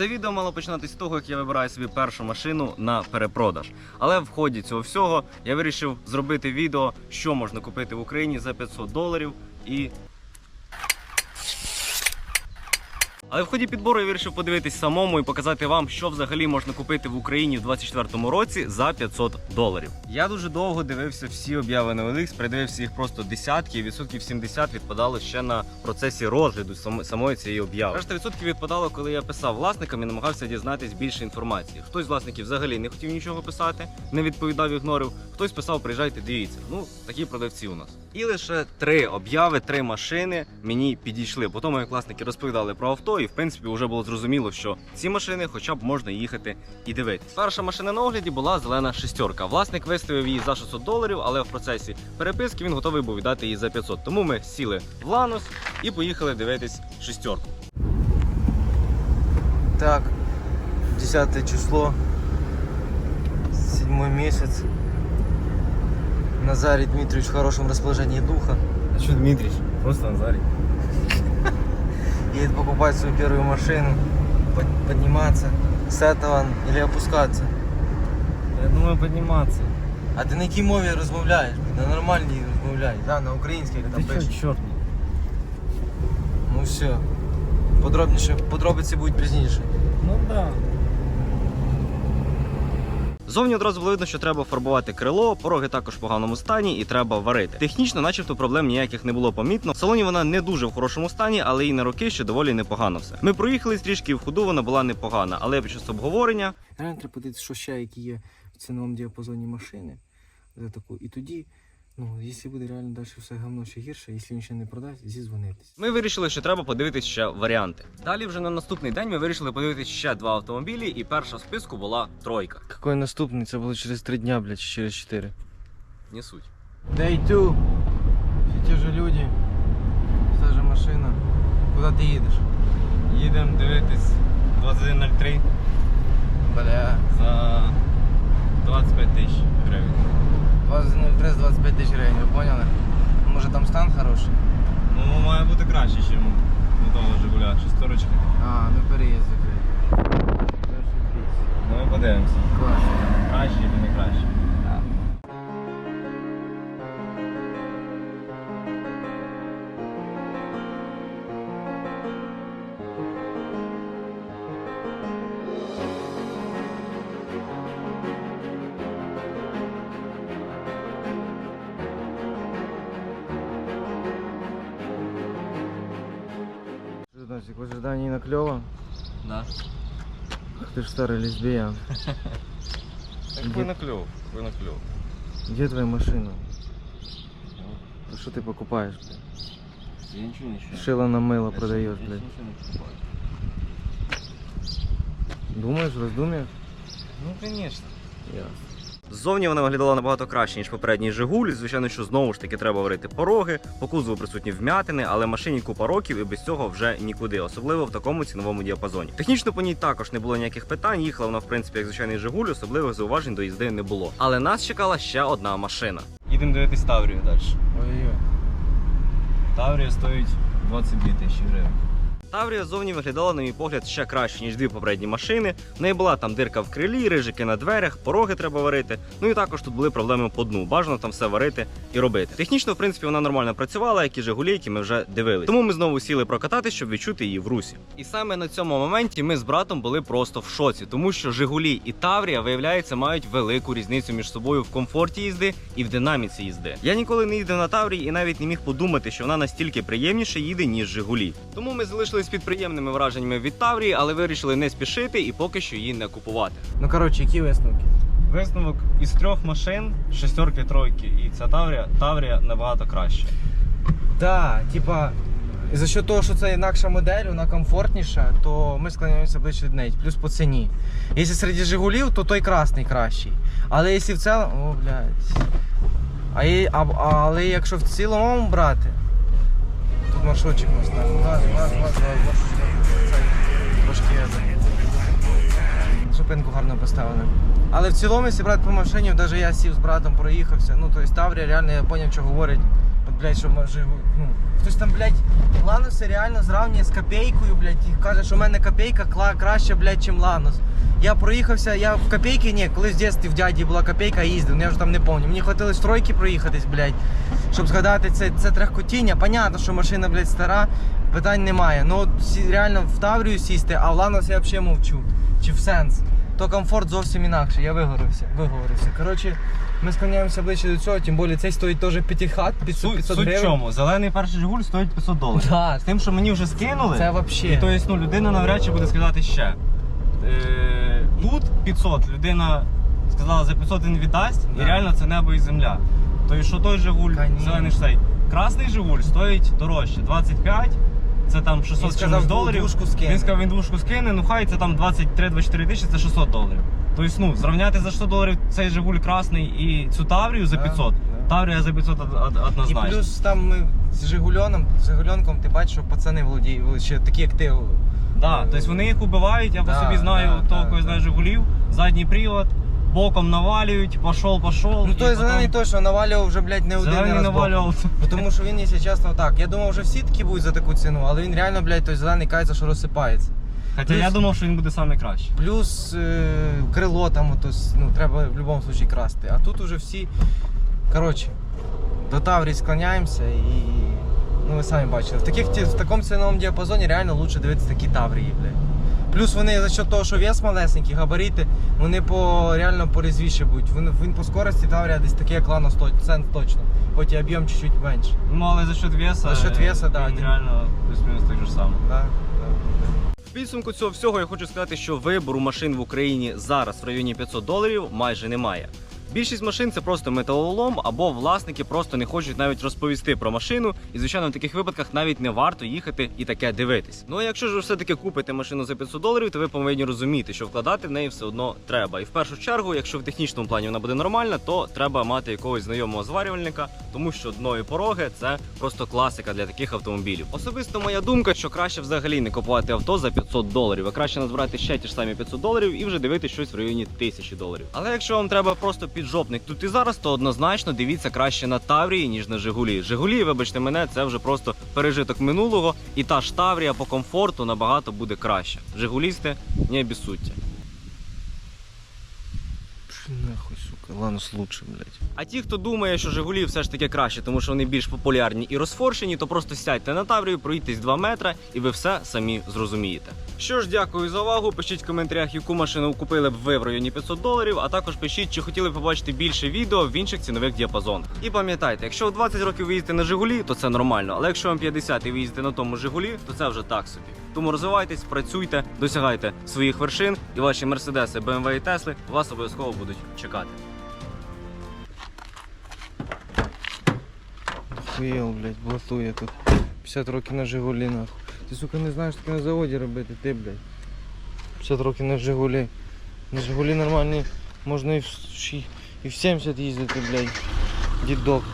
Це відео мало починатися з того, як я вибираю собі першу машину на перепродаж. Але в ході цього всього я вирішив зробити відео, що можна купити в Україні за 500 доларів і. Але в ході підбору я вирішив подивитись самому і показати вам, що взагалі можна купити в Україні в 24-му році за 500 доларів. Я дуже довго дивився всі обяви на OLX, передивився їх просто десятки, і відсотків 70 відпадало ще на процесі розгляду сам- самої цієї обяви. Решта відсотків відпадало, коли я писав власникам і намагався дізнатись більше інформації. Хтось з власників взагалі не хотів нічого писати, не відповідав, ігнорив. Хтось писав, приїжджайте, дивіться. Ну такі продавці у нас. І лише три обяви, три машини мені підійшли. По тому, як власники розповідали про авто, і в принципі вже було зрозуміло, що ці машини, хоча б можна їхати і дивитися. Перша машина на огляді була зелена шестерка. Власник виставив її за 600 доларів, але в процесі переписки він готовий був віддати її за 500. Тому ми сіли в Ланос і поїхали дивитись шестерку. Так, 10 число, седьмой месяц. Назарий Дмитриевич в хорошем расположении духа. А що Дмитрич? Просто Назарій. Едет покупать свою первую машину, подниматься с этого или опускаться. Я думаю, подниматься. А ти на якій мові розмовляєш? На нормальній розмовляєш, да? на українській як там пишеш. чорт? Ну все. Подробніше, подробиці будуть пізніше. Ну да. Зовні одразу було видно, що треба фарбувати крило, пороги також в поганому стані і треба варити. Технічно, начебто, проблем ніяких не було помітно. В салоні вона не дуже в хорошому стані, але і на роки ще доволі непогано все. Ми проїхали трішки, в ходу вона була непогана, але під час обговорення Реально треба подивитися, що ще які є в ціновому діапазоні машини за таку. І тоді, ну, якщо буде реально далі все говно ще гірше, якщо він ще не продасть, зізвонитись. ми вирішили, що треба подивитись ще варіанти. Далі вже на наступний день ми вирішили подивитись ще два автомобілі, і перша в списку була тройка. Какой наступний? Це було через 3 дня, блядь, чи через 4. Не суть. Day 2. Все ті ж люди. Та же машина. Куди ти їдеш? Їдемо дивитись 2103 Бля. за 25 тисяч гривень. 20.03 з 25 тисяч гривень, ви поняли? Може там стан хороший? Ну, має бути краще, ніж у того Жигуля, шестерочки. А, ну переїзд закритий. Ну, ми подивимося. Класно. Краще чи не краще. Значит, в ожидании наклева. Да. Ах ты ж старый лесбиян. Какой наклев? Какой наклев? Где твоя машина? Ну что ты покупаешь, блядь? Я ничего не считаю. Шило на мыло продаешь, блядь. Думаешь, раздумьешь? Ну, конечно. Ясно. Ззовні вона виглядала набагато краще, ніж попередній Жигуль. Звичайно, що знову ж таки треба варити пороги, по кузову присутні вмятини, але машині купа років і без цього вже нікуди, особливо в такому ціновому діапазоні. Технічно по ній також не було ніяких питань. Їхала вона, в принципі, як звичайний Жигуль, особливих зауважень до їзди не було. Але нас чекала ще одна машина. Їдемо дивитись Таврію далі. Ой-ой. Таврія стоїть 22 тисячі гривень. Таврія зовні виглядала, на мій погляд, ще краще, ніж дві попередні машини. В неї була там дирка в крилі, рижики на дверях, пороги треба варити. Ну і також тут були проблеми по дну. Бажано там все варити і робити. Технічно, в принципі, вона нормально працювала, як і Жигулі, які ми вже дивились. Тому ми знову сіли прокатати, щоб відчути її в русі. І саме на цьому моменті ми з братом були просто в шоці, тому що Жигулі і Таврія, виявляється, мають велику різницю між собою в комфорті їзди і в динаміці їзди. Я ніколи не їздив на Таврії і навіть не міг подумати, що вона настільки приємніше їде, ніж Жигулі. Тому ми залишились під приємними враженнями від Таврії, але вирішили не спішити і поки що її не купувати. Ну коротше, які висновки? Висновок із трьох машин, шестерки, тройки і ця Таврія, Таврія набагато краще. Да, типа, за що того, що це інакша модель, вона комфортніша, то ми склоняємося ближче до неї. Плюс по ціні. Якщо серед Жигулів, то той красний кращий. Але якщо в цілому. О, блядь. А, а, але якщо в цілому брати, тут маршрутчик можна. Газ, газ, газ, газ, маршрутчик. Трошки я зупинку гарно поставили. Але в цілому, якщо брати по машині, навіть я сів з братом, проїхався. Ну, тобто Таврія, реально я зрозумів, що говорять. От блядь, що може, ну, хтось там, блядь, Ланоси реально зрівнює з копейкою, блядь, і каже, що в мене копейка кла- краще, блядь, чим Ланос. Я проїхався, я в копейки, ні, колись в дитинстві в дяді була копейка, я їздив, ну я вже там не пам'ятаю. Мені хватило стройки проїхатись, блядь, щоб згадати це, це трехкотіння. Понятно, що машина, блядь, стара, питань немає. Ну, от реально в Таврію сісти, а в Ланос я взагалі мовчу. Чи в Сенс. То комфорт зовсім інакше, я виговорився, виговорився. Коротше, ми склоняємося ближче до цього, тим більше цей стоїть теж 500 хат, 500, Суть, 500 суть в чому? Зелений перший Жигуль стоїть 500 доларів. Да, З тим, що мені вже скинули, це і вообще. то є, ну, людина навряд чи буде скидати ще. Е, тут 500, людина сказала, за 500 він віддасть, Да. і реально це небо і земля. Тобто, що той Жигуль, Конечно. зелений штей. Красний Жигуль стоїть дорожче, 25, це там 600 Він чимось сказав, доларів. двушку скине. Він сказав, він двушку скине, ну хай це там 23-24 тисячі, це 600 доларів. Тобто, ну, зрівняти за 100 доларів цей Жигуль красний і цю Таврію за Да, 500. да. Таврія за 500 од- од- І однозначно. плюс там ми з Жигульоном, з Жигульонком ти бачиш, що пацани володіють, ще такі як ти. Да, тобто вони їх убивають, я по да, собі знаю да, того, да, кого да. знаю Жигулів, задній привод, боком навалюють, пошов, пошов. Ну той зелений точно навалював вже, блядь, не один Зелений раз. навалював. Ну, Тому що він, якщо чесно, так. Я думав, вже всі такі будуть за таку ціну, але він реально, блядь, той зелений кається, що розсипається. Хоча Плюс- я думав, що він буде найкращий. Плюс е, крило там, ото, с- ну, треба в будь-якому випадку красти. А тут уже всі. Коротше, до Таврії склоняємося і. Ну ви самі бачили. В, таких, в такому ціновому діапазоні реально лучше дивитися такі Таврії, блядь. Плюс вони за счет того, що вес малесенький, габарити, вони по реально порізвіше будуть. Він, він по скорості Таврія десь такий, як то- це точно. Хоч і об'єм чуть-чуть менше. Ну, але за счет веса. За счет веса, да, Він він- реально плюс-мінус так же саме. Да, да. В підсумку цього всього я хочу сказати, що вибору машин в Україні зараз в районі 500 доларів майже немає. Більшість машин це просто металолом, або власники просто не хочуть навіть розповісти про машину, і звичайно в таких випадках навіть не варто їхати і таке дивитись. Ну а якщо ж ви все-таки купите машину за 500 доларів, то ви повинні розуміти, що вкладати в неї все одно треба. І в першу чергу, якщо в технічному плані вона буде нормальна, то треба мати якогось знайомого зварювальника, тому що дно пороги це просто класика для таких автомобілів. Особисто моя думка, що краще взагалі не купувати авто за 500 доларів, а краще назбирати ще ті ж самі 500 доларів і вже дивитися щось в районі 1000 доларів. Але якщо вам треба просто піджопник тут і зараз, то однозначно дивіться краще на Таврії, ніж на Жигулі. Жигулі, вибачте мене, це вже просто пережиток минулого, і та ж Таврія по комфорту набагато буде краще. Жигулісти не обіссудьте. Нахуй, сука, Ланос лучше, блядь. А ті, хто думає, що Жигулі все ж таки краще, тому що вони більш популярні і розфоршені, то просто сядьте на Таврію, проїдьтесь 2 метри, і ви все самі зрозумієте. Що ж, дякую за увагу. Пишіть в коментарях, яку машину купили б ви в районі 500 доларів, а також пишіть, чи хотіли б побачити більше відео в інших цінових діапазонах. І пам'ятайте, якщо в 20 років ви їздите на Жигулі, то це нормально. Але якщо вам 50 і ви їздите на тому Жигулі, то це вже так собі. Тому розвивайтесь, працюйте, досягайте своїх вершин, і ваші мерседеси, BMW і Тесли вас обов'язково будуть чекати. Хуєл, блядь, блатує тут. 50 років на Жигулі, нахуй. Ти, сука, не знаєш, що таке на заводі робити, ти, блядь. 50 років на Жигулі. На Жигулі нормальні можна і в, і в 70 їздити, блядь. Дідок.